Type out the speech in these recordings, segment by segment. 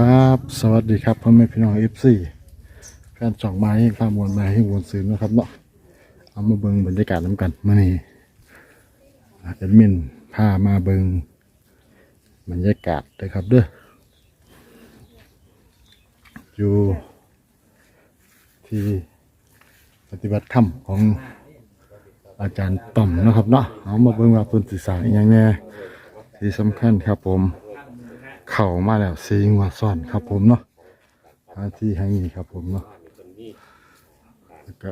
ครับ สวัสดีครับพ่อแม่พี่น้องเอฟซีแฟนจ่องไม้ฟามวนไม้ให้วนซื้อนะครับเนาะเอามาเบิ่งบรรยากาศน้ำกันมื่อนี้แอดมินพามาเบิ่งบรรยากาศเลยครับเด้ออยู่ที่ปฏิบัติธรรมของอาจารย์ต่อมนะครับเนาะเอามาเบิ่งว่าเพิ่นศึกษาอหย่างแน่ที่สำคัญครับผม เข้ามาแล้วซีงวดซ่อนครับผมเนาะหาที่แห่งนี้ครับผมเนาะแล้วก็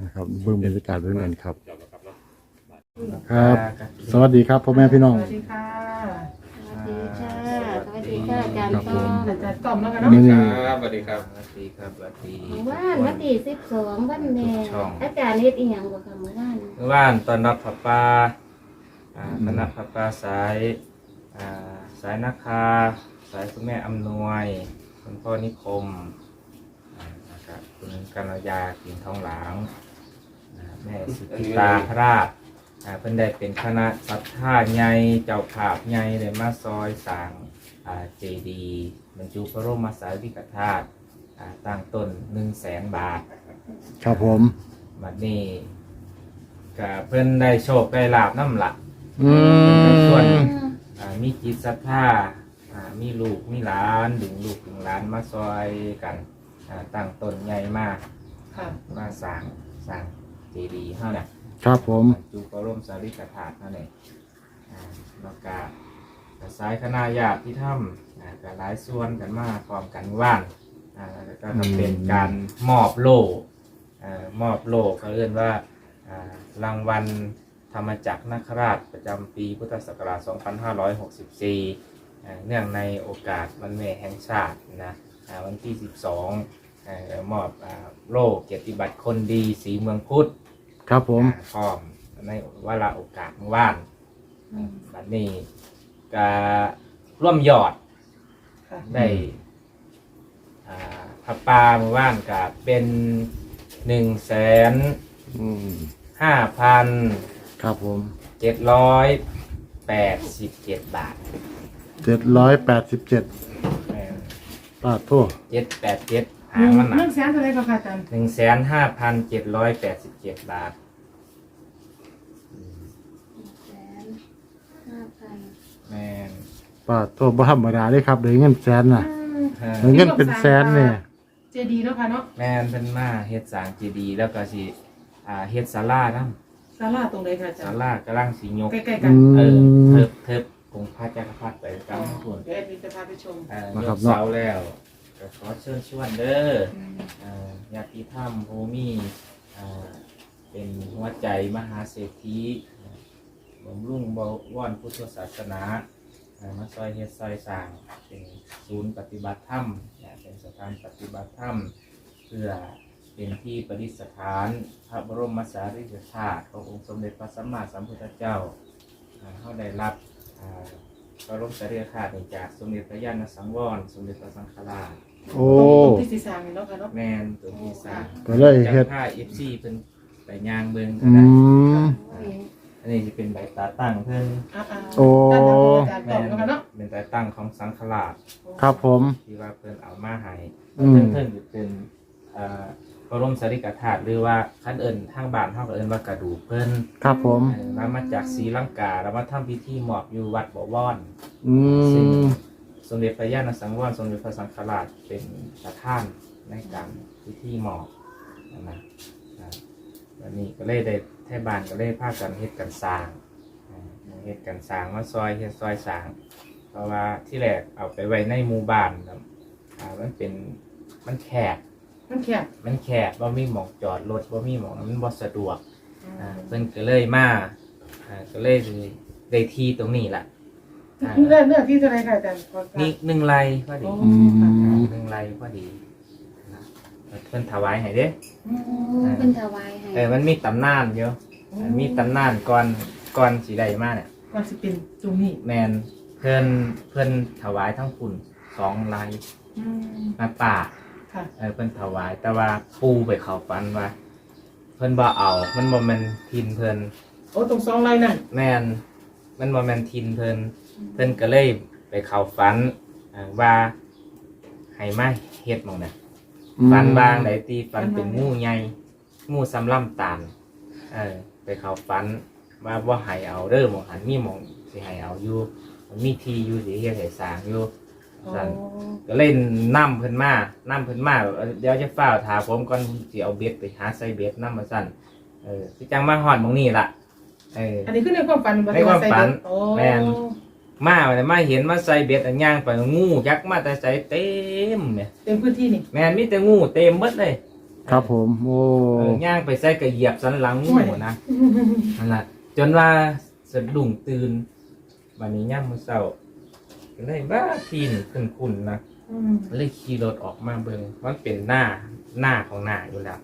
นะครับเด้อคนมีผ้องบรรยากาศด้วยกันครับ ครับ สวัสดีครับพ่อแม่พี่น้อง สวัสดีค่ะ สวัสดีค่ะ ดีค่ะอาจารย์ครับต้ผอมมอาจารย์ต้อมแล้วกันเนาะมื้อนี้ครับสวัสดีครับสวัสดีครับสวัสดีเมื่อวานวันที่สิบสองวันแม่อาจารย์เฮ็ดอีหยังบ่คะเมื่อวานเมื่อวานตอนรับผับปลาอ่าคณะผับปลาสายอ่าสายนาคา สายคุณแม่อำนวยคุณพ่อนิคมอ่านะครับคุณกัญญากิ่งทองหลางอ่าแม่สุธิตาพระราชอ่าเพิ่นได้เป็นคณะสัทธาใหญ่เจ้าภาพใหญ่เลยมาซอยสร้างอ่า เจดีย์บรรจุพระบรมสารีริกธาตุอ่าตั้งต้นหนึ่งแสนบาท ครับผม บัดนี้ก็เพิ่นได้โชคได้ลาบน้ำหลักอืม อ่ามีจิตศรัทธาอ่ามีลูกมีหลานดึงลูกดึงหลานมาซอยกันอ่าตั้งต้นใหญ่มากค่ะ มาสร้างสร้างเจดีย์เท่านั้นครับผมบรรจุพระบรมสารีริกธาตุเท่านั้นอ่าแล้วก็ กสายคณะญาติที่ถ้ำอ่าก็หลายส่วนกันมาพร้อมกันว่านอ่าแล้วก็เป็นการมอบโล่อ่ามอบโล่เขาเรียกว่าอ่ารางวัลธรรมจักรนาคราชประจำปีพุทธศักราช 2564อ่าเนื่องในโอกาสวันแม่แห่งชาตินะอ่าวันที่ 12อ่ามอบอ่าโล่เกียรติบัตรคนดีสีเมืองพุทธ ครับผม อ่าพร้อมในวาระโอกาสเมื่อว่านบัดนี้ ก็ร่วมยอด ค่ะ ได้อ่าพับปลาเมื่อว่านก็เป็น1นึ่งแสนอืมห้าพันครับผมเจ็ดร้อยแปดสิบเจ็ดบาทเจ็ดร้อยแปดสิบเจ็ดบาททั่วเจ็ดแปดเจ็ดหหางมันหนัเรื่กองแสนอะไรก็ค่ะอาจารย์หนึ่งแสนห้าพันเจ็ดร้อยแปดสิบเจ็ดบาท แสนห้าพัน แม่นบาททั่วบ่ธรรมดาเลยครับเดี๋ยวเงินแสนน่ะเออเดี๋ยวเงินเป็นแสนเนี่ยเจดีย์เนาะค่ะเนาะแม่นเป็นมาเฮ็ดสร้างเจดีย์แล้วก็สิอ่าเฮ็ดศาลานํศาลาตรงไหนค่ะอาจารศาย์ลากำลังสิยก ใกล้ๆกัอืนเออม เทิบเทิบองค์พระจักรพรรดิไปกลางส่วนเดี๋ยวแอดมินจะพาไปชมเอ่อนะยครับกเนาะ เสาแล้วก็ขอเชิญชวนเด้อเอ่อญาติธรรมโฮมีเอ่อเป็นหัวใจมหาเศรษฐี บำรุงบวรพุทธศาสนาเอ่อมาซอยเฮ็ดซอยสร้างเป็นศูนย์ปฏิบัติธรรมเนี่ยเป็นสถานปฏิบัติธรรม เพื่อเป็นที่ประดิษฐาน พระบรมสารีริกธาตุขององค์สมเด็จพระสัมมาสัมพุทธเจ้าเอ่อเขาได้รับเอ่อพระบรมสารีริกธาตุนี้จากสมเด็จพระญาณสังวร สมเด็จพระสังฆราชโอ้ตรงที่สีสามนี่เนาะค่ะเนาะแมนตัวที่สามก็เลยเฮ็ดจากผ้าเอฟซีเป็นใบยางเบิงก็อืได้มโอ้ยอั นนี้จะเป็นใบตาตั้งเพื่อนอ่าๆโอ้ด้านหลังของอาจารย์แมต้อมนเนาะค่ะเนาะเป็นตาตั้งของสังฆราชครับผม ที่ว่าเพื่อนเอามาให้อืม เพื่อนเพื่อนจะเป็นเอ่อพระบรมสารีริกธาตุหรือว่าขั้นเอิญทางบ้านเท่ากับเอิญว่ากระดูกเพื่อนครับผม เอ่อแล้วมาจากศรีลังกาแล้วมาทำพิธีหมอบอยู่วัดบ่อว่อน อืซึ่งมสมเด็จพระญาณสังวรสมเด็จพระสังฆราชเป็นประธานในการพิธีหมอบนะนะอ่า วันนี้ก็เลยได้แท่บ้านก็เลยพากันเฮ็ดกันสร้างอ่าเฮ็ดกันสร้างมาซอยเฮ็ดซอยสร้าง เพราะว่าที่แรกเอาไปไว้ในหมู่บ้านครับอ่ามันเป็นมันแคบมันแคบมันแคบว่ามีหมองจอดรถว่ามีหมองมันบ่สะดวกอ่าเพิ่นก็เลยมาอ่าก็เลยได้ที่ตรงนี้ล่ะอ่าเรื่องเรื่องที่เท่าไหรค่ะอาจารย์ขอทราบนี่หนึ่งไร่พอดีโอ้อืมหนึ่งไร่พอดีนะ เพิ่นถวายให้เด้อืโอ้มเป็นถวายให้เออมันมีตำนานเยอะมันมีตำนานก่อนก่อนสีใดมาเนี่ยก่อนสิเป็นตรงนี้แมนเพิ่นเพิ่นถวายทั้งคุณสองไร่อืมมาป่าค่ะเออเพิ่นถวาย แต่ว่าปูไปเข้าฝันว่าเพิ่นบ่เอา มันบ่แม่นทินเพิ่นโอ้ตรงสองไรนั่นแม่นมันบ่แม่นทินเพิ่นเพิ่นก็เลยไปเข้าฝันอ่าว่าให้มาเฮ็ดหม่องน่ะ ฝันบางไดตีฝันเป็นงูใหญ่งูสำลำตาลเออไปเข้าฝันว่าบ่ให้เอาเด้อหม่องหันมีหม่องสิให้เอาอยู่มันมีที่อยู่สิเฮ็ดให้สร้างอยู่โอ้สั่นก็เล่นน้ำเพิ่นมาน้ำเพิ่นมาแบบเออเดี๋ยวจะฝ้าวถาผมก่อนผมสิเอาเบ็ดไปหาใส่เบ็ดน้ำมาสั่นเออสิจังมาฮอดหมองนี่ล่ะเอออันนี้คือในความฝันบ่ในความฝันโอ้แม่น มาเนี่ยมาเห็นมาใส่เบ็ดอันย่างไปงูยักษ์มาแต่ใส่เต็มเนี่ยเต็มพื้นที่นี่แม่นมีแต่งูเต็มหมดเลยครับผมโอ้เออย่างไปใส่กระเหยียบสันหลังงูนะนั่นแหละจนว่าสะดุ้งตื่นวันนี้ย่ำมื้อเช้าก็เลยบ้าทีนขึ้นคุณนะอืมเลยขี่รถออกมาเบิงมันเป็นหน้าหน้าของหน้าอยู่แล้ว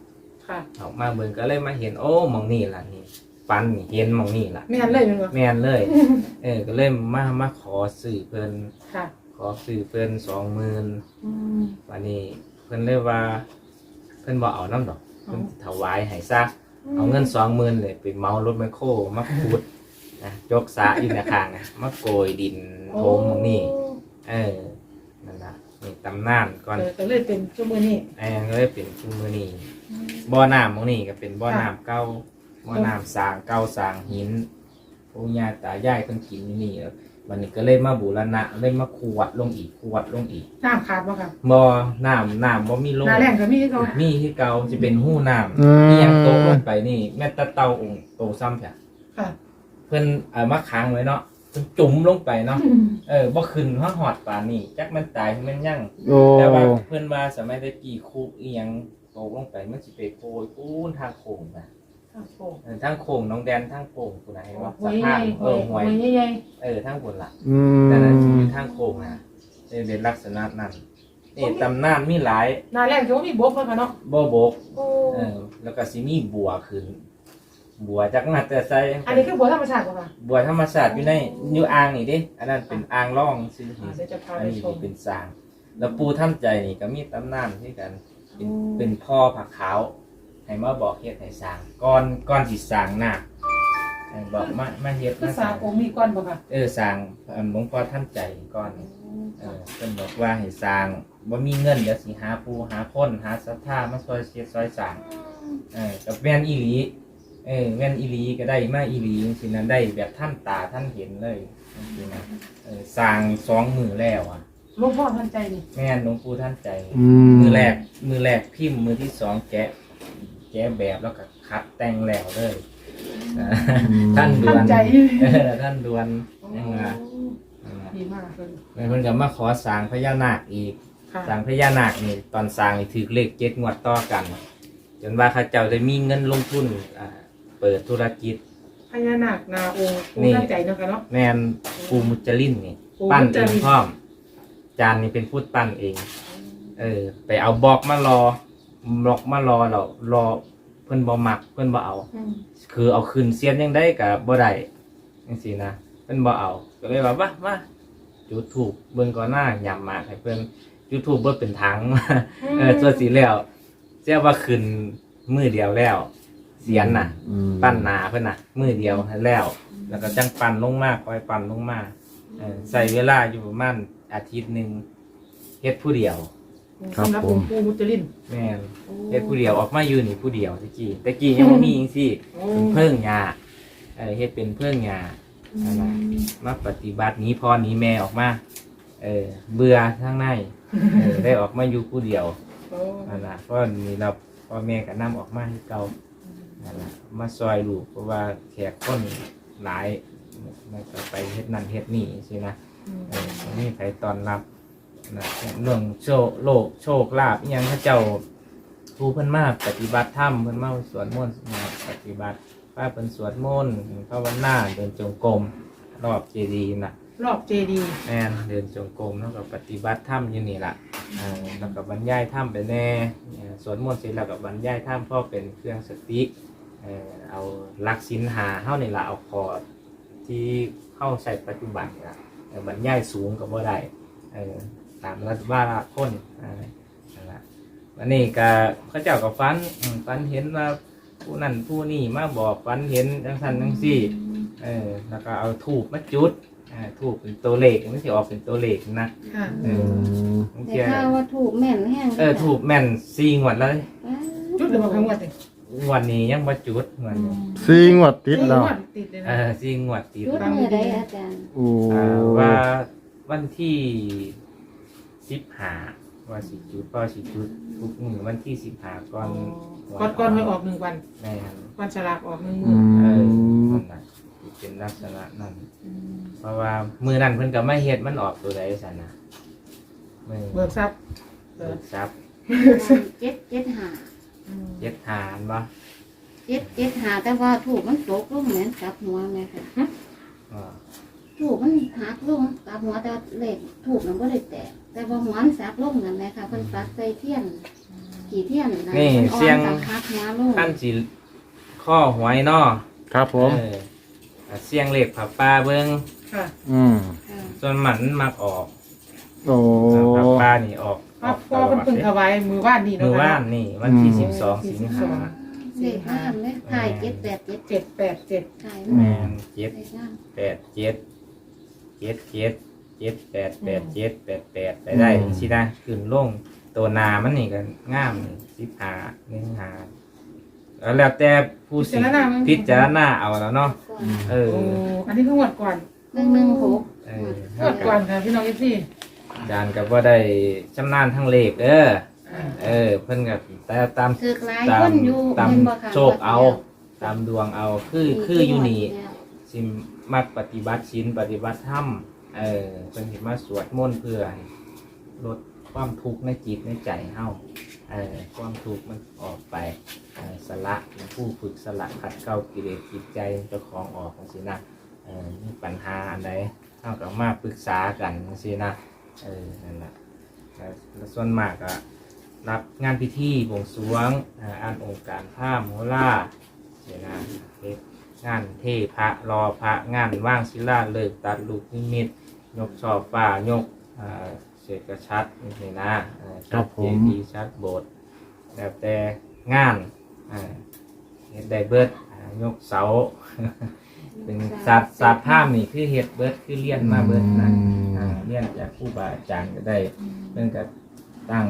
ค่ะ ออกมาเบิงก็เลยมาเห็นโอ้หมองนี่ล่ะนี่ ปันนี่เห็นหมองนี่ล่ะไม่หันเลยแมันบ่แม่นเลย เออ ก็เลยมา มาขอสื่อเพิ่น ค่ะขอสื่อเพิ่นสองหมื่นอืม วันนี้ เพิ่นเลยว่า เพิ่นบ่เอาน้ำดอก เพิ่นสิถวายให้ซะ เอาเงินสองหมื่นเลยไปเมารถแมคโครมาขุดนะจกสระอยู่ในข้างนะมาโกยดินโถมหมองนี่ เออ นั่นล่ะนี่ตำนานก่อน เออก็เลยเป็นชั่วโมงนี้แอนก็เลยเป็นชุมมือนี่บ่อน้ำหมองนี่ก็เป็นบ่อน้ำเก่า บ่อน้ำสร้างเก่าสร้างหินปู่ย่าตายายเพิ่นกินอยู่นี่แล้ววันนี้ก็เลยมาบูรณะเลยมาขวดลงอีกขวดลงอีกน้ำขาดบ่ค่ะบ่อน้ำน้ำบ่มีลงหน้าแรงก็มีเขามีที่เก่าสิเป็นหู้น้ำอืนี่ยังโตมลงไปนี่ แม่ตะเตาองค์โตซ้ำแท้ค่ะเพิ่นเอามาค้างไว้เนาะเพิ่นจุ่มลงไปเนาะเออบ่ขึ้นฮอดหอดป่านนี้จักมันตายหรือมันยัง โอ้แต่ว่าเพื่อนว่าสมัยตะกี้คูกอีหยังตกลงไปมันสิไปโกยปูนทางโค้งนะ โอ้โหเออทางโค้งน้องแดนทางโค้งคุณไหนว่าหวสะยใหพาญ่นหเอวยอหหววยยใหญ่เออทางบนล่ะอืมแต่นั้นสิเป็นทางโค้งนะเออเป็นลักษณะนั้นนี่ตำนานมีหลายหน้าแรงก็มีบกแล้วค่ะเนาะบ่บก โอ้เออแล้วก็สิมีบัวขึ้น บัวจักมาแต่ใส่อันนี้คือบัวธรรมชาติบ่ค่ะบัวธรรมชาติอยู่ในอยู่อ่างนี่เดิอันนั้นเป็นอ่างร่องซื่ออ่าเดี๋ยวจะพาอัไปนนี้ชม เป็นสร้าง แล้วปูท่านใจนี่ก็มีตำนานที่กัน เป็นเป็นพ่อผักขาว ให้มาบอกเฮ็ดให้สร้างก้อนก้อนสิสร้างหน้าให้บอกมามาเฮ็ดคือมาสสาร้างองค์มีก้อนบ่ค่ะเออสร้างอันหลวงพ่อท่านใจก้อนนี่เออเพิ่นบอกว่าให้สร้างบ่มีเงินเดี๋ยวสิหาปูหาคนหาศรัทธามาซอยเสียซอยสร้างเออกับแม่นอีหลีเออแม่นอีหลีก็ได้มาอีหลีจังซี่นั้นได้แบบท่านตาท่านเห็นเลยจังซี่นะเออสร้างสองมือแล้วอะ หลวงพ่อท่านใจนี่แม่นหลวงปู่ท่านใจ อืมมือแรกมือแรกพิมพ์มือที่สองแกะ แกะแบบแล้วก็คัดแต่งแล้วเลยอ่าท่านดวท่านนใจ เออท่านดวนยังไงดีมากเลยเพิ่นก็มาขอสร้างพญานาคอีก ค่ะสร้างพญานาคนี่ตอนสร้างนี่ถือเลขเจ็ดงวดต่อกัน จนว่าเข้าเจ้าได้มีเงินลงทุนอ่าเปิดธุรกิจ พญานาคนาองค์ปู่นี่ท่านใจเนาะค่ะเนาะ แมนปูมุจลินนี่ ปู่ปั้นมุจเอลิงนพร้อม จานนี่เป็นพูดปั้นเอง เออ ไปเอาบล็อกมารอ บล็อกมารอเรารอเพิ่นบ่มักเพิ่นบ่เอา อืมคือเอาคืนเสียนยังได้กับบ่ได้จังซี่นะเพิ่นบ่เอา ก็เลยว่าว่ามาจุดถูกเบิ่งก่อนหน้าย่ำมากให้เพิ่นจุดถูกเบิ่เป็นถัง เออตัวสีแล้วเสียว่าคืนมือเดียวแล้ว เสียนน่ะ อืมปั้นหนาเพิ่นน่ะ มือเดียวให้แล้ว แล้วก็จังปั้นลงมาคอยปั้นลงมาเออใส่เวลาอยู่ประมาณอาทิตย์หนึงเฮ็ดผู้เดียว สำหรับองค์ปู่มุจลินแม่นเฮ็ดผู้เดียวออกมาอยู่นี่ผู้เดียวตะกี้ตะกี้ยังบ่มีจังซี่โอ้เป็นเพิ่งยาเออเฮ็ดเป็นเพิ่งยา อืมมาปฏิบัติหนี้พ่อหนี้แม่ออกมา เออ เบื่อทางในเออได้ออกมาอยู่ผู้เดียวโอ้นั่นล่ะเพราะมีเราพ่อแม่ก็นํออกมาให้เก่านั่นล่ะมาซอยลูกเพราะว่าแขกคนหลายมันก็ไปเฮ็ดนั่นเฮ็ดนี่สินะอืมเออบ่มีใครตอนรับ นะเรื่องโชคโลกโชคลาภอิหยังเขาเจ้าผู้เพิ่นมาปฏิบัติธรรมเพิ่นมาสวดมนต์ปฏิบัติพาเพิ่นสวดมนต์ภาวนาเดินจงกรมรอบเจดีย์น่ะ รอบเจดีย์แม่นเดินจงกรมแล้วก็ปฏิบัติธรรมอยู่นี่ล่ะอ่าแล้วก็บรรยายธรรมไปแน่เอ่อสวดมนต์เสร็จแล้วก็บรรยายธรรมพราะเป็นเครื่องสติเอ่อเอาหลักศีลหาเฮานี่ล่ะเอาคอร์ดที่เข้าใช้ปัจจุบันนี่ล่ะเอ่อบรรยายสูงก็บ่ได้เออ ตามรัฐว่าละคนอ่านั่นล่ะวันนี้ก็เขาเจ้าก็ฝันอืมฝันเห็นว่าผู้นั่นผู้นี่มาบอกฝันเห็นจังสันจังซี่เออแล้วก็เอาทูบมาจุดอ่าทูบเป็นตัวเลขมันสิออกเป็นตัวเลขนะค่ะเออือมบางแต่เทียข้าวว่าถูกแม่นแห้งเออทูบแม่นซีงวดเลยจุดหรือมาครั้งวันติดงวันนี้ยังบ่จุดงวันนี้ซีงวดติดแล้วติดเลยเอนะอซีงวดติดจุดเมื่อใดอาจารย์โอ้อ่าว่าวันที่ สิบหาว่าสิจุดก็สิจุดทุกมือวันที่สิบหาก่อนก่อนก่อนไม่ออกหนึ่งวันแม่นวันฉลากออกหนึ่งอืเออมนั่นน่ะเป็นลักษณะนั้นเพราะว่ามือนั้นเพิ่นก็ไม่เฮ็ดมันออกตัวใดสันนะมือเบิกทรัพย์เบิกทรัพย์เจ็ดเจ็ดหาเจ็ดหานบ่เจ็ดเจ็ดหาแต่ว่าถูกมันตกลงเหมือนกับหัวแม่ค่ะ อ่า ถูกมันหักลงกับหัวแต่เหล็กถูกมันก็ได้แตกแต่ว่าหัวมันสักลงนั่นแหละค่ะเพิ่นปักใส่เทียนกี่เทียนนะนี่มันอ่อนเสียงกับหักหัวลงขั้นสิข้อหวยเนาะครับผม เอออะเสียงเลขผับป้าเบิ่งค่ะ อืม ค่ะส่วนมันมักออกโอ้ ผับป้านี่ออกพ่อพ่อเป็นพึ่งถวายมือว่านนี่มืเนาะอว่านนี่วันที่อืม สิบสองสิงหาเลขห้ามเลยถ่ายเจ็ดแปดเจ็ดเจ็ดแปดเจ็ดถ่ายแมนเจ็ดเลขห้ามแปดเจ็ด เจ็ดเจ็ดเจ็ดแปดแปดเจ็ดแปดแปดไปได้สินะขึ้นลงตัวหนามันนี่ก็ง่ามสิบหาหนึ่งหาแล้วแต่ผู้สิพิจารณาเอาแล้วเนาะก่อนเออโอ้อันนี้เพิ่งวัดก่อนหนึ่งหนึ่งหกเออวัดก่อนค่ะพี่น้องเอฟซีอาจารย์ก็บ่ได้ชำนาญทั้งเลขเด้อเออ เพิ่นก็แต่ตามถือหลายตาคมนอยู่ตามเห็นบ่ค่ะโชคเอา ตามดวงเอาคือคืออยู่นี่ สิ มักปฏิบัติศีลปฏิบัติธรรมเออเป็นสิมาสวดมนต์เพื่อลดความทุกข์ในจิตในใจเฮาเออความทุกข์มันออกไปเออสละผู้ฝึกสละขัดเกลากิเลสจิตใจเจ้าของออกของสินะเออมีปัญหาอันใดเฮาก็มาปรึกษากันจังซี่นะเออนั่นแหละแล้วส่วนมากก็รับงานพิธีบวงสรวงอ่านองค์การผ้าโมล่าเสียนะเฮ็ด งานเทพระรอพระงานว่างศิลาเลิกตัดลูกนิมิตยกช่อฟ้ายกอ่าเศษกระชัดนี่นะเอ่อครัชับดผเจมดีย์ชัดโบสถ์แล้วแต่งานอ่าเฮ็ดได้เบิดอ่ายกเสาเป็นศาสตร์ศาสตร์ท่ามนี่คือเฮ็ดเบิดคือเรียนมาเบิดนะอ่าเรียนจากครูบาอาจารย์ก็ได้เรื่องกับตั้ง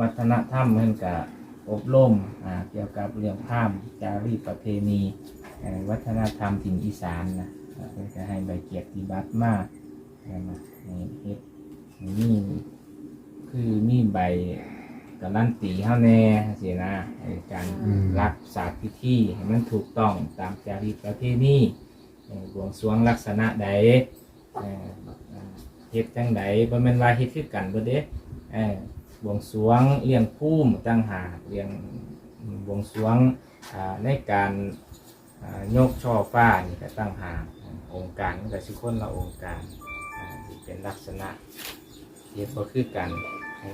วัฒนธรรมเรื่องกับอบรมอ่าเกี่ยวกับเรื่องข้ามจารีตประเพณีเอ่อ วัฒนธรรมถิ่นอีสานนะเพื่อจะให้ใบเกียรติบัตรมากนะนี่เฮ็ดนี่คือมีใบการันตีเฮาแน่สินะการรักษาพิธีให้มันถูกต้องตามจารีตประเพณีบวงสรวงลักษณะใดเฮ็ดจังใดบ่แม่นว่าเฮ็ดคือกันบิดเด้บวงสรวงเลี้ยงภูมิต่างหากเลี้ยงบวงสรวงในการ ยกช่อฟ้านี่ก็ตั้งหากองค์การมันก็สิคนละองค์การที่เป็นลักษณะเฮ็ดบ่คือกัน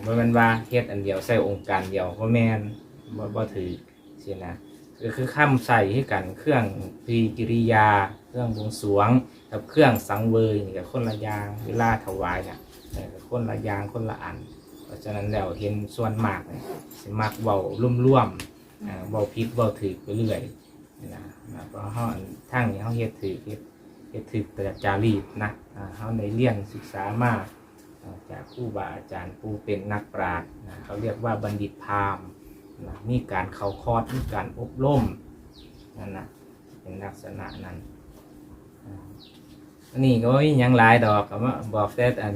บ่แม่นว่าเฮ็ดอันเดียวใส่องค์การเดียวบ่แม่นบ่บ่ถือสินะก็คือคำใส่ให้กันเครื่องพรีกิริยา เครื่องบวงสวง กับเครื่องสังเวยนี่ก็คนละอย่างเวลาถวายน่ะเออก็คนละอย่างคนละอัน เพราะฉะนั้นแล้วเห็นส่วนมากเนี่ยสิมักเว้าร่วมๆเว้าผิดเว้าถูกไปเรื่อยนะ นะเพราะเขาทางนี้เขาเฮ็ดถือเฮ็ดเฮ็ดถือแต่จารีตนะอ่าเขาในเรียนศึกษามาอ่าจากครูบาอาจารย์ผู้เป็นนักปราชญ์นะเขาเรียกว่าบัณฑิตพราหมณ์นะมีการเข้าคอร์สมีการอบรมนั่นนะเป็นลักษณะนั้นอ่าอันนี้ก็ไม่มีหยังหลายดอกก็มาบอกแต่อัน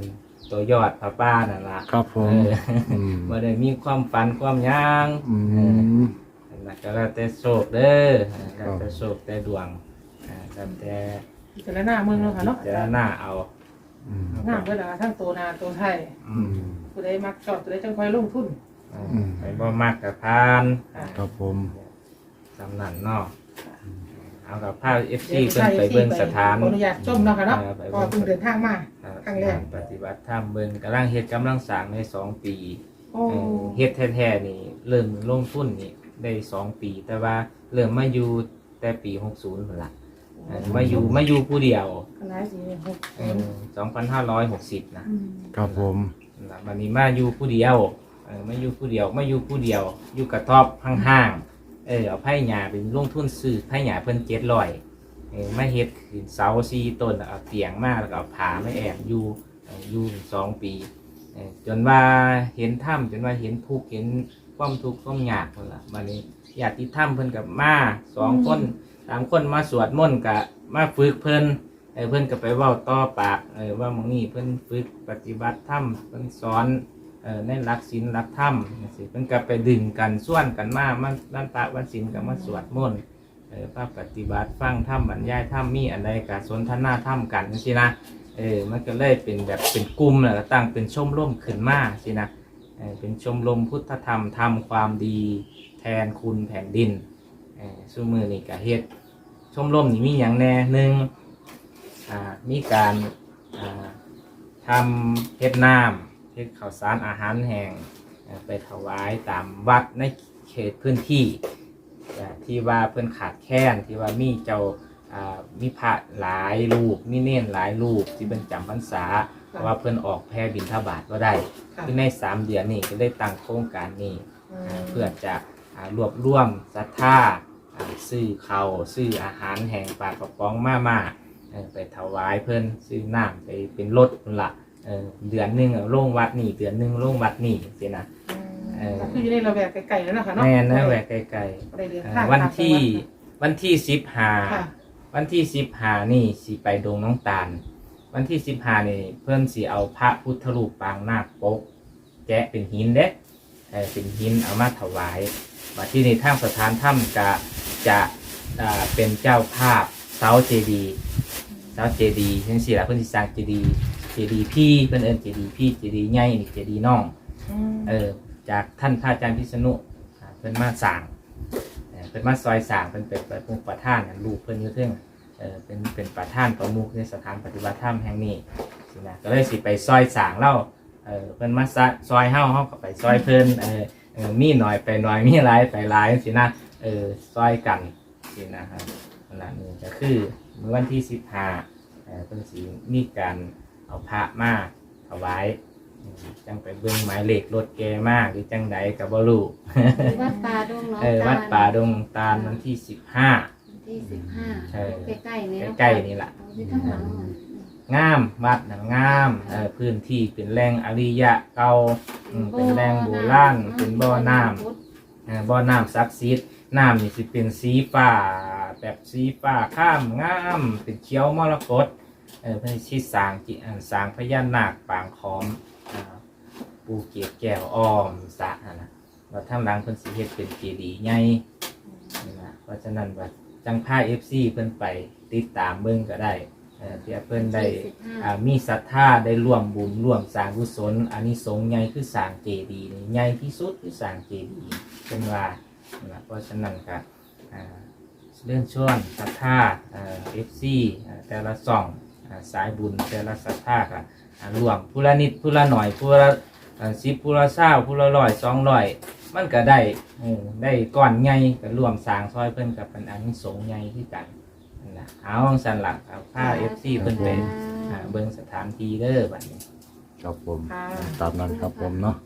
ตัวยอดพระป้านั่นละครับผมเอออืมบ่ได้มีความฝันความหยังอืเออม นั่นล่ะก็แล้วแต่โชคเด้อแล้วแต่โชคแต่ดวงอ่าแล้วแต่พิจารณาเมืองเนาะค่ะเนาะพิจารณาเอาอืมงามเวลาทั้งตัวนาตัวไทยอืมผู้ใดมักชอบผู้ใดจังคอยลงทุนอืมไปบ่มากกับพานอ่าครับผมสำนันเนาะเอากับภาพเอฟซีเพิ่นไปเบิ่งสถาน ขออนุญาตชมเนาะค่ะเนาะออไปเบิ่งเพิ่งเดินทางมาอ่าครั้งแรก ปฏิบัติธรรมเบิ่งกำลังเฮ็ดกำลังสร้างในสองปี โอ้เฮ็ดแท้ๆนี่เริ่มลงทุนนี่ ได้สองปี แต่ว่าเริ่มมาอยู่แต่ปีหกศูนย์พุ่นละเออมาอยู่มาอยู่ผู้เดียวคณะสีหกเออสองพันห้าร้อยหกสิบนะอืมครับผมนะวันนี้มาอยู่ผู้เดียวเออมาอยู่ผู้เดียวมาอยู่ผู้เดียว อยู่กระท่อบห่างๆเออเอาไผ่หญ้าเป็นลงทุนซื้อไผ่หญ้าเพิ่นเจ็ดร้อยเออมาเฮ็ดขึ้นเสาสี่ต้นแล้วเอาเตียงมาแล้วก็เอาผาไม่แอบอยู่เอ่ออยู่สองปีเออจนว่าเห็นถ้ำจนว่าเห็นทุกข์เห็น ความทุกข์ความยากคนละมานี้ญาติถ้ำเพิ่นกับมาสองคนสามคนมาสวดมนต์กับมาฝึกเพิ่นเออเพิ่นก็ไปเว้าต่อปากเออว่าหมองนี้เพิ่นฝึกปฏิบัติธรรมเพิ่นสอนเอ่อในหลักศีลหลักธรรมจังซี้เพิ่นก็ไปดึงกันส่วนกันมามาด้านพระวันศีลก็มาสวดมนต์เออพระปฏิบัติฟังธรรมบรรยายธรรมมีอันใดก็สนทนาธรรมกันจังซี่นะเออมันก็เลยเป็นแบบเป็นกลุ่มแล้วก็ตั้งเป็นชมรมขึ้นมาสินะ เป็นชมรมพุทธธรรมทำความดีแทนคุณแผ่นดินเออซุมือนี่ก็เฮ็ดชมรมนี่มีหยังแน่หนึ่งมีการทำเฮ็ดน้ำเฮ็ดข้าวสารอาหารแห้งไปถวายตามวัดในเขตพื้นที่ที่ว่าเพิ่อนขาดแคลนที่ว่ามีเจ้ามีพระหลายรูปมีเน้นหลายรูปที่เพิ่นจำพรรษา เพราะว่าเพิ่นออกแพร่บิณฑบาตก็ได้ค่ะคือในสามเดือนนี้ก็ได้ตั้งโครงการนี้อือ่ามเพื่อจะอ่ารวบรวมศรัทธาอ่าซื้อเขาวซื้ออาหารแห้งปลากระป๋องมามาเอ่อไปถวายเพิ่นซื้อน้ำไปเป็นรถนั่นละเอ่อเดือนหนึงเอาโรงวัดนี่เดือนหนึงโรงวัดนี่สินะเออก็คืออยู่ในระแวกไกลๆแล้วนะคะเนาะแม่นนะแหวกไกลได้เดินๆเอ่อทางวันที่วันที่สิบหาค่ะวันที่สิบหานี่สิไปดงน้องตาล วันที่สิบหานี่เพื่อนสิเอาพระพุทธรูปปางนาคปก แกะเป็นหินเด้เออเป็นหินเอามาถวายมาที่นี่ทางสถานถ้ำจะจะอ่าเป็นเจ้าภาพเสาเจดีย์เสาเจดีย์ทั้งสี่ละเพื่อนสิสร้างเจดีย์เจดีย์พี่เพื่อนเอิญเจดีย์พี่เจดีย์ใหญ่นี่เจดีย์น้องอืมเออจากท่านพระอาจารย์พิษณุอ่าเพิ่นมาสั่งเออเพิ่นมาซอยสั่งเพิ่นเป็นประมุขประธานเนี่ยลูกเพิ่นอยู่เทึ่ง เออเป็นเป็นประธานประมุขในสถานปฏิบัติธรรมแห่งนี้สินะก็เลยสิไปซอยสั่งเล่าเออเพิ่นมาซะซอยเฮาเฮาก็ไปซอยเพิ่นเออเออมีหน่อยไปหน่อยมีหลายไปหลายสินะเออซอยกันสินะครับนั่นล่ะนี่ก็คือเมื่อวันที่15เออเพิ่นสิมีการเอาพระมาถวายจังไปเบิ่งหมายเลขรถแกมากหรือจังใดกับบ่รู้วัดป่าดงหนองเออตาลวัดป่าดงตาลวันที่สิบห้าวัน ที่สิบห้าใช่ ใกล้ๆนี่เนาะใกล้ๆนี่ล่ะเอาที่ข้างหลังมันงามวัดน่ะงามเออพื้นที่เป็นแหล่งอริยะเก่าอืมเป็นแรงโบราณเป็นบ่อน้ำ เออบ่อน้ำศักดิ์สิทธิ์น้ำนี่สิเป็นสีฟ้าแบบสีฟ้าข้ามงามเป็นเขียวมรกตเออเพื่อที่สร้างจิอ่าสร้างพญานาคปางคอมอ่าปูเกียรติแก้วอ้อมสระนั่นนะแล้วทางหลังเพิ่นสิเฮ็ดเป็นเจดีย์ใหญ่นี่นะเพราะฉะนั้นว่า จังพา FC เพิ่นไปติดตามเบิ่งก็ได้เออเพื่อเพิ่นได้อ่ามีศรัทธาได้ร่วมบุญร่วมสร้างกุศลอานิสงส์ใหญ่คือสร้างเจดีย์นี่ใหญ่ที่สุดคือสร้างเจดีย์เป็นว่านะเพราะฉะนั้นก็อ่าเรื่องชวนศรัทธาเอฟซีแต่ละส่องอ่าสายบุญแต่ละศรัทธาก็อ่ารวมผู้ละนิดผู้ละหน่อยผู้ละสิบผู้ละเศร้าผู้ละร้อยสองร้อย มันก็ได้เออได้ก้อนใหญ่ก็รวมสร้างซอยเพิ่นกับเป็นอานิสงส์ใหญ่ที่กันนั่นนะเอาสันหลักเอาผ้าเอฟซีเพิ่นเป็นอ่าเบิ่งสถานที่เด้อบัดนี้ครับผมค่ะตามนั้นครับผมเนาะ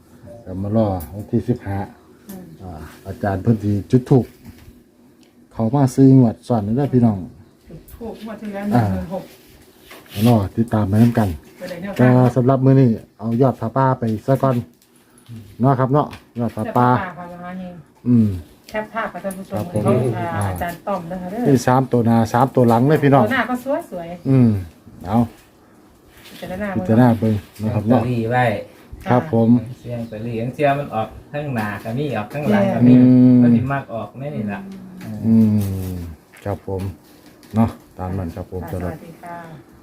เดี๋ยวมารอวันที่สิบห้าอืมอ่าอาจารย์เพิ่นสิจุดถูกเขามาซื้อหวดสอนนี่ได้อพี่น้องจุดทูบงวดที่แล้วหนึ่งหมื่นหกเนาะติดตามไปน้ำกัน ไปไหนเนี่ยก็สำหรับมื้อนี้เอายอดผ้าป่าไปซะก่อน เนาะครับเนาะยอดผ้าจะป่าพาพาเนี่ยอืม แคปภาพกับท่านผู้ชมครับผมเขาอ่าอาจารย์ต้อมนะคะเด้อนี่สามตัวหน้าสามตัวหลังเลยพี่น้อง ตัวหน้าก็สวยสวยอืมเอาๆจะได้หน้าพิจารณาเบิ่งนะครับลอตเนาะเตอรี่ไว้ครับผม เสียงลอตเตอรี่เสียมันออกข้างหน้าก็มีออกข้างหลังก็อืมีมก็สิมากออกแม่นี่ล่ะเอออืมครับผม เนาะตามนั้นครับผมค่ะสสำหรับ วัสดีค่ะ